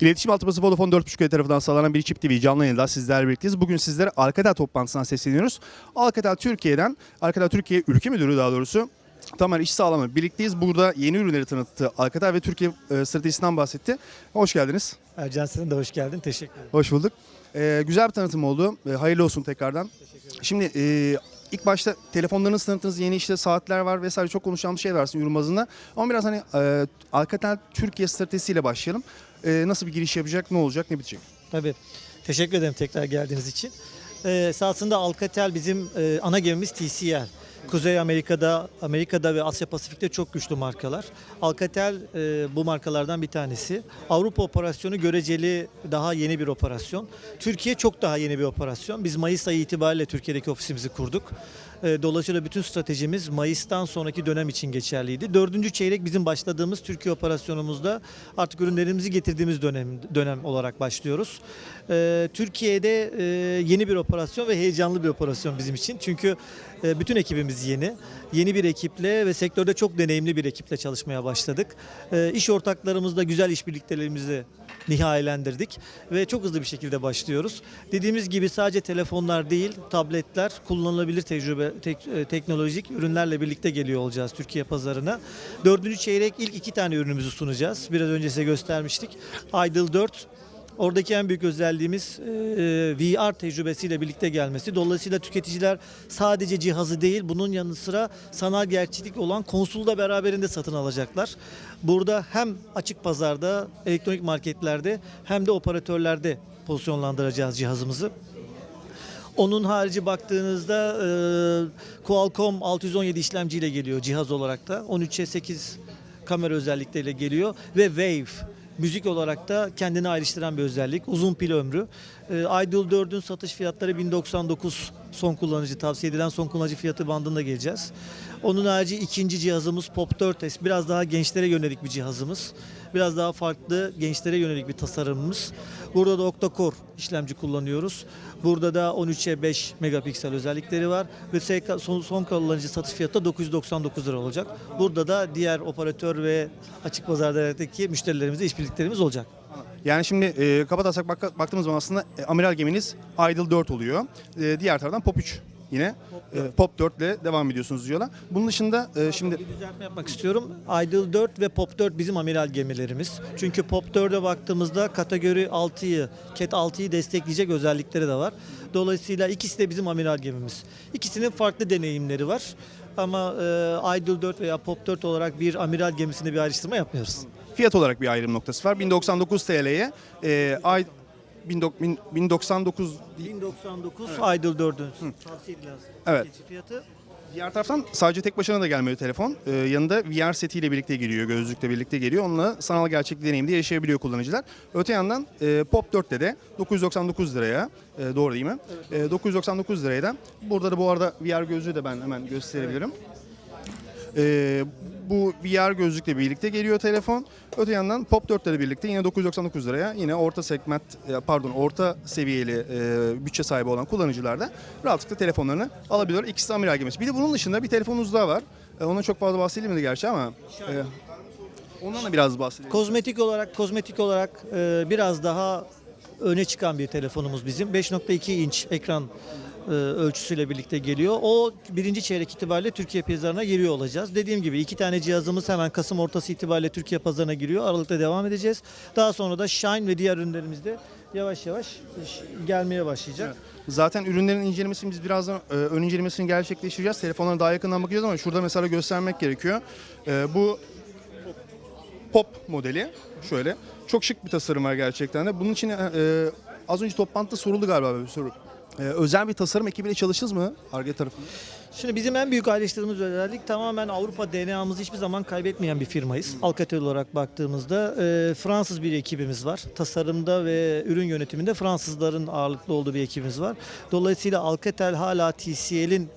İletişim altyapısı Vodafone 4.5 tarafından sağlanan bir Çip TV canlı yayında sizlerle birlikteyiz. Bugün sizlere Alcatel toplantısından sesleniyoruz. Alcatel Türkiye'den, Alcatel Türkiye Ülke Müdürü daha doğrusu Tamer İş Sağlam'la birlikteyiz. Burada yeni ürünleri tanıttı. Alcatel ve Türkiye e, stratejisinden bahsetti. Hoş geldiniz. Ercan sen de hoş geldin. Teşekkür ederim. Hoş bulduk. Ee, güzel bir tanıtım oldu. Ee, hayırlı olsun tekrardan. Şimdi e, ilk başta telefonlarınızı tanıttınız. Yeni işte saatler var vesaire çok konuşacağımız şey var aslında ürün bazında. Ama biraz hani e, Alcatel Türkiye stratejisiyle başlayalım. E, nasıl bir giriş yapacak, ne olacak, ne bitecek? Tabii. Teşekkür ederim tekrar geldiğiniz için. Ee, esasında Alcatel bizim e, ana gemimiz TCL. Kuzey Amerika'da, Amerika'da ve Asya Pasifik'te çok güçlü markalar. Alcatel e, bu markalardan bir tanesi. Avrupa operasyonu göreceli daha yeni bir operasyon. Türkiye çok daha yeni bir operasyon. Biz Mayıs ayı itibariyle Türkiye'deki ofisimizi kurduk. E, Dolayısıyla bütün stratejimiz Mayıs'tan sonraki dönem için geçerliydi. Dördüncü çeyrek bizim başladığımız Türkiye operasyonumuzda artık ürünlerimizi getirdiğimiz dönem dönem olarak başlıyoruz. E, Türkiye'de e, yeni bir operasyon ve heyecanlı bir operasyon bizim için. Çünkü bütün ekibimiz yeni. Yeni bir ekiple ve sektörde çok deneyimli bir ekiple çalışmaya başladık. İş ortaklarımızla güzel işbirliklerimizi nihayelendirdik ve çok hızlı bir şekilde başlıyoruz. Dediğimiz gibi sadece telefonlar değil, tabletler, kullanılabilir tecrübe, tek- e, teknolojik ürünlerle birlikte geliyor olacağız Türkiye pazarına. Dördüncü çeyrek ilk iki tane ürünümüzü sunacağız. Biraz önce size göstermiştik. Idle 4 Oradaki en büyük özelliğimiz e, VR tecrübesiyle birlikte gelmesi. Dolayısıyla tüketiciler sadece cihazı değil bunun yanı sıra sanal gerçeklik olan konsolu da beraberinde satın alacaklar. Burada hem açık pazarda, elektronik marketlerde hem de operatörlerde pozisyonlandıracağız cihazımızı. Onun harici baktığınızda e, Qualcomm 617 işlemciyle geliyor cihaz olarak da. 13'e 8 kamera özellikleriyle geliyor ve Wave müzik olarak da kendini ayrıştıran bir özellik. Uzun pil ömrü. E, Idol 4'ün satış fiyatları 1099 son kullanıcı tavsiye edilen son kullanıcı fiyatı bandında geleceğiz. Onun harici ikinci cihazımız Pop 4S. Biraz daha gençlere yönelik bir cihazımız. Biraz daha farklı gençlere yönelik bir tasarımımız. Burada da octa-core işlemci kullanıyoruz. Burada da 13'e 5 megapiksel özellikleri var ve son, son kullanıcı satış fiyatı da 999 lira olacak. Burada da diğer operatör ve açık pazardaki müşterilerimizle işbirliklerimiz olacak. Yani şimdi e, kabataslak bak, baktığımız zaman aslında e, amiral geminiz Idle 4 oluyor. E, diğer taraftan Pop 3 yine. E, Pop 4 ile devam ediyorsunuz diyorlar. Bunun dışında e, şimdi Bir düzeltme yapmak istiyorum. Idle 4 ve Pop 4 bizim amiral gemilerimiz. Çünkü Pop 4'e baktığımızda kategori 6'yı, Cat 6'yı destekleyecek özellikleri de var. Dolayısıyla ikisi de bizim amiral gemimiz. İkisinin farklı deneyimleri var. Ama e, Idle 4 veya Pop 4 olarak bir amiral gemisinde bir ayrıştırma yapmıyoruz. fiyat olarak bir ayrım noktası var. 1099 TL'ye e, ay 1000 1099 değil. 1099 Idle 4'ün tavsiye edilen Evet. fiyatı. Diğer taraftan sadece tek başına da gelmiyor telefon. Ee, yanında VR setiyle birlikte geliyor, gözlükle birlikte geliyor. Onunla sanal gerçeklik deneyimde yaşayabiliyor kullanıcılar. Öte yandan e, Pop 4'te de 999 liraya, e, doğru değil mi? E, 999 liraya da. Burada da bu arada VR gözlüğü de ben hemen gösterebilirim. E, bu VR gözlükle birlikte geliyor telefon. Öte yandan Pop 4 ile birlikte yine 999 liraya yine orta segment e, pardon orta seviyeli e, bütçe sahibi olan kullanıcılar da rahatlıkla telefonlarını alabiliyor. İkisi de amiral gemisi. Bir de bunun dışında bir telefonunuz daha var. E, ona çok fazla bahsedilmedi gerçi ama e, ondan da biraz bahsedelim. Kozmetik olarak kozmetik olarak e, biraz daha öne çıkan bir telefonumuz bizim. 5.2 inç ekran ölçüsüyle birlikte geliyor. O birinci çeyrek itibariyle Türkiye pazarına giriyor olacağız. Dediğim gibi iki tane cihazımız hemen Kasım ortası itibariyle Türkiye pazarına giriyor. Aralıkta devam edeceğiz. Daha sonra da Shine ve diğer ürünlerimiz de yavaş yavaş gelmeye başlayacak. Zaten ürünlerin incelemesini biz birazdan e, ön incelemesini gerçekleştireceğiz. Telefonlara daha yakından bakacağız ama şurada mesela göstermek gerekiyor. E, bu Pop modeli şöyle. Çok şık bir tasarım var gerçekten de. Bunun için e, e, az önce toplantıda soruldu galiba bir soru. E, özel bir tasarım ekibiyle çalıştınız mı Arge tarafında? Şimdi bizim en büyük ayrıştırdığımız özellik tamamen Avrupa DNA'mızı hiçbir zaman kaybetmeyen bir firmayız. Alcatel olarak baktığımızda e, Fransız bir ekibimiz var. Tasarımda ve ürün yönetiminde Fransızların ağırlıklı olduğu bir ekibimiz var. Dolayısıyla Alcatel hala TCL'in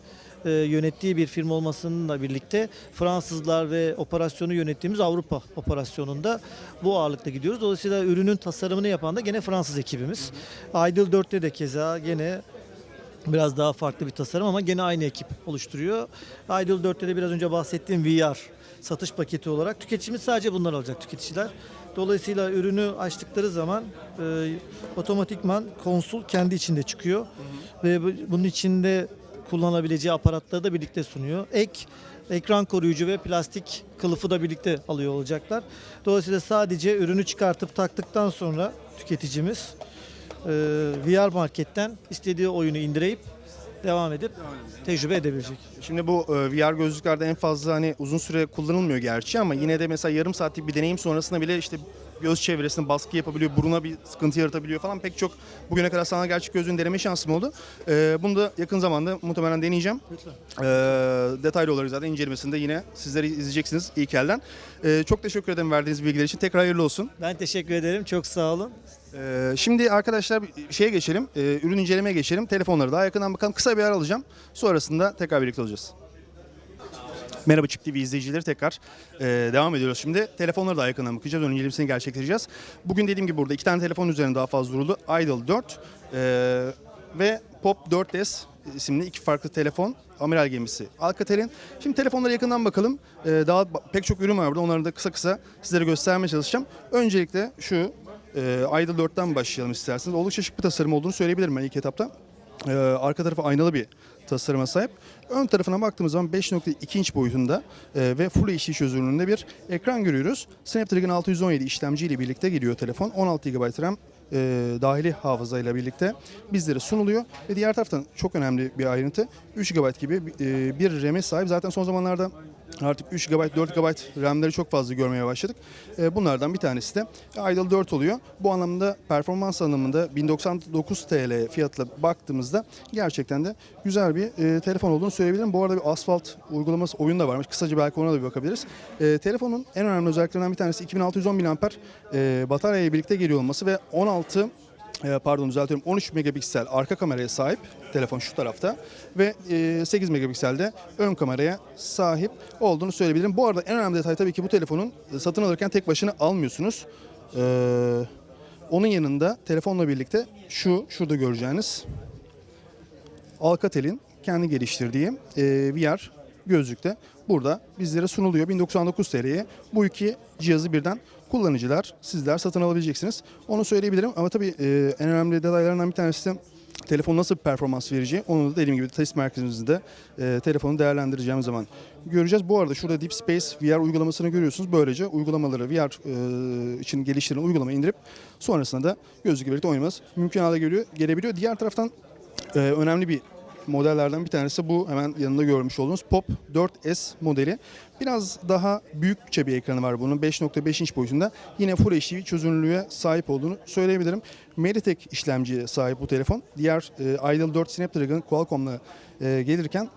e, yönettiği bir firma olmasıyla birlikte Fransızlar ve operasyonu yönettiğimiz Avrupa operasyonunda bu ağırlıkla gidiyoruz. Dolayısıyla ürünün tasarımını yapan da gene Fransız ekibimiz. Idle 4'te de keza gene Biraz daha farklı bir tasarım ama gene aynı ekip oluşturuyor. Idol 4'te de biraz önce bahsettiğim VR satış paketi olarak. Tüketicimiz sadece bunlar alacak tüketiciler. Dolayısıyla ürünü açtıkları zaman e, otomatikman konsul kendi içinde çıkıyor. Ve bu- bunun içinde kullanabileceği aparatları da birlikte sunuyor. Ek ekran koruyucu ve plastik kılıfı da birlikte alıyor olacaklar. Dolayısıyla sadece ürünü çıkartıp taktıktan sonra tüketicimiz e, VR marketten istediği oyunu indireyip devam edip tecrübe edebilecek. Şimdi bu e, VR gözlüklerde en fazla hani uzun süre kullanılmıyor gerçi ama yine de mesela yarım saatlik bir deneyim sonrasında bile işte göz çevresine baskı yapabiliyor, buruna bir sıkıntı yaratabiliyor falan pek çok bugüne kadar sanal gerçek gözlüğün deneme şansım oldu. E, bunu da yakın zamanda muhtemelen deneyeceğim. E, detaylı olarak zaten incelemesinde yine sizleri izleyeceksiniz ilk elden. E, çok teşekkür ederim verdiğiniz bilgiler için. Tekrar hayırlı olsun. Ben teşekkür ederim. Çok sağ olun. Ee, şimdi arkadaşlar şeye geçelim, ee, ürün incelemeye geçelim. Telefonları daha yakından bakalım. Kısa bir ara alacağım. Sonrasında tekrar birlikte olacağız. Merhaba Çip TV izleyicileri tekrar ee, devam ediyoruz şimdi. Telefonları daha yakından bakacağız. Ön incelemesini gerçekleştireceğiz. Bugün dediğim gibi burada iki tane telefon üzerine daha fazla duruldu. Idol 4 ee, ve Pop 4S isimli iki farklı telefon. Amiral gemisi Alcatel'in. Şimdi telefonlara yakından bakalım. Ee, daha pek çok ürün var burada. Onları da kısa kısa sizlere göstermeye çalışacağım. Öncelikle şu e, Idol 4'ten başlayalım isterseniz. Oldukça şık bir tasarım olduğunu söyleyebilirim ben ilk etapta. Ee, arka tarafı aynalı bir tasarıma sahip. Ön tarafına baktığımız zaman 5.2 inç boyutunda e, ve Full HD çözünürlüğünde bir ekran görüyoruz. Snapdragon 617 işlemciyle birlikte geliyor telefon. 16 GB RAM e, dahili hafızayla birlikte bizlere sunuluyor. Ve diğer taraftan çok önemli bir ayrıntı 3 GB gibi e, bir RAM'e sahip. Zaten son zamanlarda artık 3 GB 4 GB RAM'leri çok fazla görmeye başladık. E, bunlardan bir tanesi de Idol 4 oluyor. Bu anlamda performans anlamında 1099 TL fiyatla baktığımızda gerçekten de güzel bir e, telefon olduğunu söyleyebilirim. Bu arada bir asfalt uygulaması oyun da varmış. Kısaca belki ona da bir bakabiliriz. E, telefonun en önemli özelliklerinden bir tanesi 2610 mAh e, bataryayla birlikte geliyor olması ve 16 e, pardon düzeltiyorum 13 megapiksel arka kameraya sahip telefon şu tarafta ve e, 8 megapikselde ön kameraya sahip olduğunu söyleyebilirim. Bu arada en önemli detay tabii ki bu telefonun e, satın alırken tek başına almıyorsunuz. Ee, onun yanında telefonla birlikte şu şurada göreceğiniz Alcatel'in kendi geliştirdiği e, VR gözlükte burada bizlere sunuluyor. 1099 TL'ye bu iki cihazı birden kullanıcılar sizler satın alabileceksiniz. Onu söyleyebilirim ama tabii e, en önemli detaylarından bir tanesi de telefon nasıl bir performans vereceği. Onu da dediğim gibi test merkezimizde e, telefonu değerlendireceğimiz zaman göreceğiz. Bu arada şurada Deep Space VR uygulamasını görüyorsunuz. Böylece uygulamaları VR e, için geliştirilen uygulamayı indirip sonrasında da gözlükle birlikte oynamanız mümkün hale geliyor, gelebiliyor. Diğer taraftan önemli bir modellerden bir tanesi bu hemen yanında görmüş olduğunuz Pop 4S modeli. Biraz daha büyükçe bir ekranı var bunun 5.5 inç boyutunda. Yine Full HD çözünürlüğe sahip olduğunu söyleyebilirim. Mediatek işlemciye sahip bu telefon. Diğer e, Idol 4 Snapdragon Qualcomm'la e, gelirken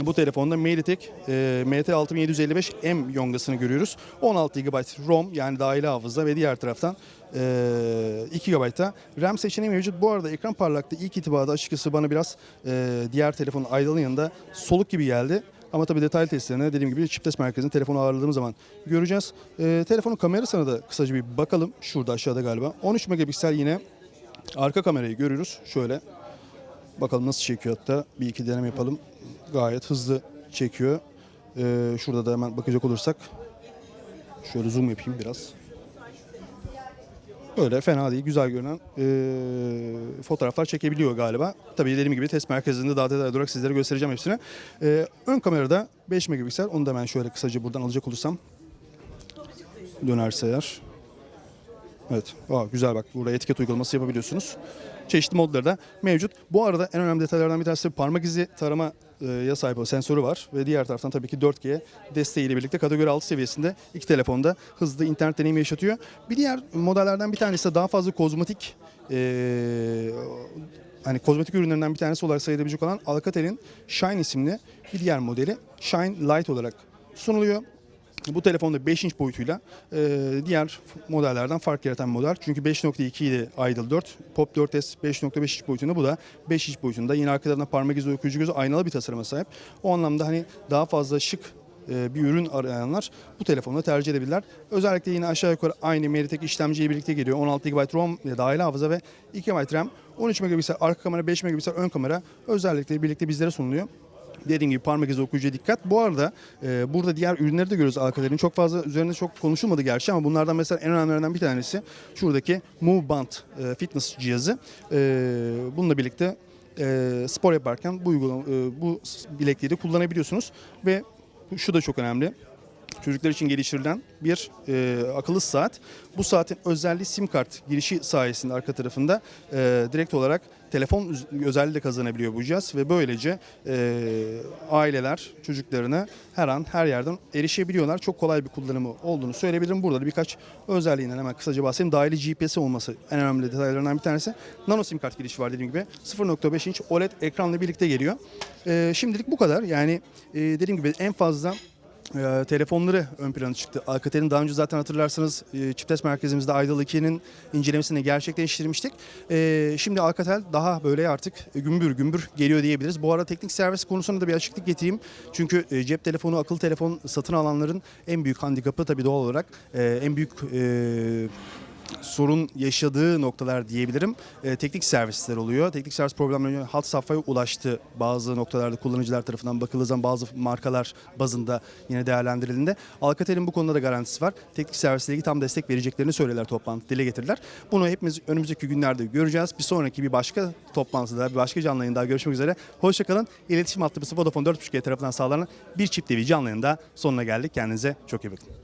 bu telefonda Mediatek e, MT6755M yongasını görüyoruz. 16 GB ROM yani dahili hafıza ve diğer taraftan e, 2 GB RAM seçeneği mevcut. Bu arada ekran parlaklığı ilk itibada açıkçası bana biraz e, diğer telefonun Idol'ın yanında soluk gibi geldi. Ama tabii detaylı testlerine dediğim gibi çip test merkezinde telefonu ağırladığımız zaman göreceğiz. E, telefonun kamerasına da kısaca bir bakalım. Şurada aşağıda galiba. 13 megapiksel yine arka kamerayı görüyoruz. Şöyle Bakalım nasıl çekiyor hatta bir iki deneme yapalım. Gayet hızlı çekiyor. Ee, şurada da hemen bakacak olursak şöyle zoom yapayım biraz. Böyle fena değil, güzel görünen ee, fotoğraflar çekebiliyor galiba. Tabii dediğim gibi test merkezinde daha detaylı olarak sizlere göstereceğim hepsini. Ee, ön kamerada 5 megapiksel. Onu da ben şöyle kısaca buradan alacak olursam dönerse eğer. Evet. Aa, güzel bak. Burada etiket uygulaması yapabiliyorsunuz. Çeşitli modları da mevcut. Bu arada en önemli detaylardan bir tanesi parmak izi taramaya sahip olan sensörü var. Ve diğer taraftan tabii ki 4G desteğiyle birlikte kategori 6 seviyesinde iki telefonda hızlı internet deneyimi yaşatıyor. Bir diğer modellerden bir tanesi de daha fazla kozmetik ee, hani kozmetik ürünlerinden bir tanesi olarak sayılabilecek olan Alcatel'in Shine isimli bir diğer modeli. Shine Light olarak sunuluyor. Bu telefonda 5 inç boyutuyla e, diğer modellerden fark yaratan model. Çünkü 5.2 idi Idol 4. Pop 4S 5.5 inç boyutunda bu da 5 inç boyutunda. Yine arkalarında parmak izi okuyucu gözü aynalı bir tasarıma sahip. O anlamda hani daha fazla şık e, bir ürün arayanlar bu telefonu tercih edebilirler. Özellikle yine aşağı yukarı aynı Mediatek işlemciyle birlikte geliyor. 16 GB ROM ile dahil hafıza ve 2 GB RAM. 13 megapiksel arka kamera, 5 megapiksel ön kamera özellikle birlikte bizlere sunuluyor. Dediğim gibi parmak izi okuyucuya dikkat. Bu arada e, burada diğer ürünleri de görüyoruz Alcatel'in. Çok fazla üzerinde çok konuşulmadı gerçi ama bunlardan mesela en önemlilerinden bir tanesi şuradaki Move Band e, fitness cihazı. E, bununla birlikte e, spor yaparken bu uygulama, e, bu bilekliği de kullanabiliyorsunuz ve şu da çok önemli. Çocuklar için geliştirilen bir e, akıllı saat. Bu saatin özelliği sim kart girişi sayesinde arka tarafında e, direkt olarak telefon özelliği de kazanabiliyor bu cihaz ve böylece e, aileler çocuklarına her an her yerden erişebiliyorlar. Çok kolay bir kullanımı olduğunu söyleyebilirim. Burada da birkaç özelliğinden hemen kısaca bahsedeyim. Dahili GPS olması en önemli detaylarından bir tanesi. Nano sim kart girişi var dediğim gibi. 0.5 inç OLED ekranla birlikte geliyor. E, şimdilik bu kadar. Yani e, dediğim gibi en fazla e, telefonları ön plana çıktı. Alcatel'in daha önce zaten hatırlarsanız e, çift test merkezimizde Aydal 2'nin incelemesini gerçekleştirmiştik. E, şimdi Alcatel daha böyle artık gümbür gümbür geliyor diyebiliriz. Bu arada teknik servis konusunda da bir açıklık getireyim. Çünkü e, cep telefonu, akıllı telefon satın alanların en büyük handikapı tabii doğal olarak e, en büyük e, sorun yaşadığı noktalar diyebilirim. E, teknik servisler oluyor. Teknik servis problemleri hat safhaya ulaştı bazı noktalarda kullanıcılar tarafından bakıldığı zaman bazı markalar bazında yine değerlendirildiğinde. Alcatel'in bu konuda da garantisi var. Teknik servisle ilgili tam destek vereceklerini söylediler toplantı dile getirdiler. Bunu hepimiz önümüzdeki günlerde göreceğiz. Bir sonraki bir başka toplantıda, bir başka canlı yayında görüşmek üzere. Hoşçakalın. İletişim hattımız Vodafone 4.5G tarafından sağlanan bir çift TV canlı yayında sonuna geldik. Kendinize çok iyi bakın.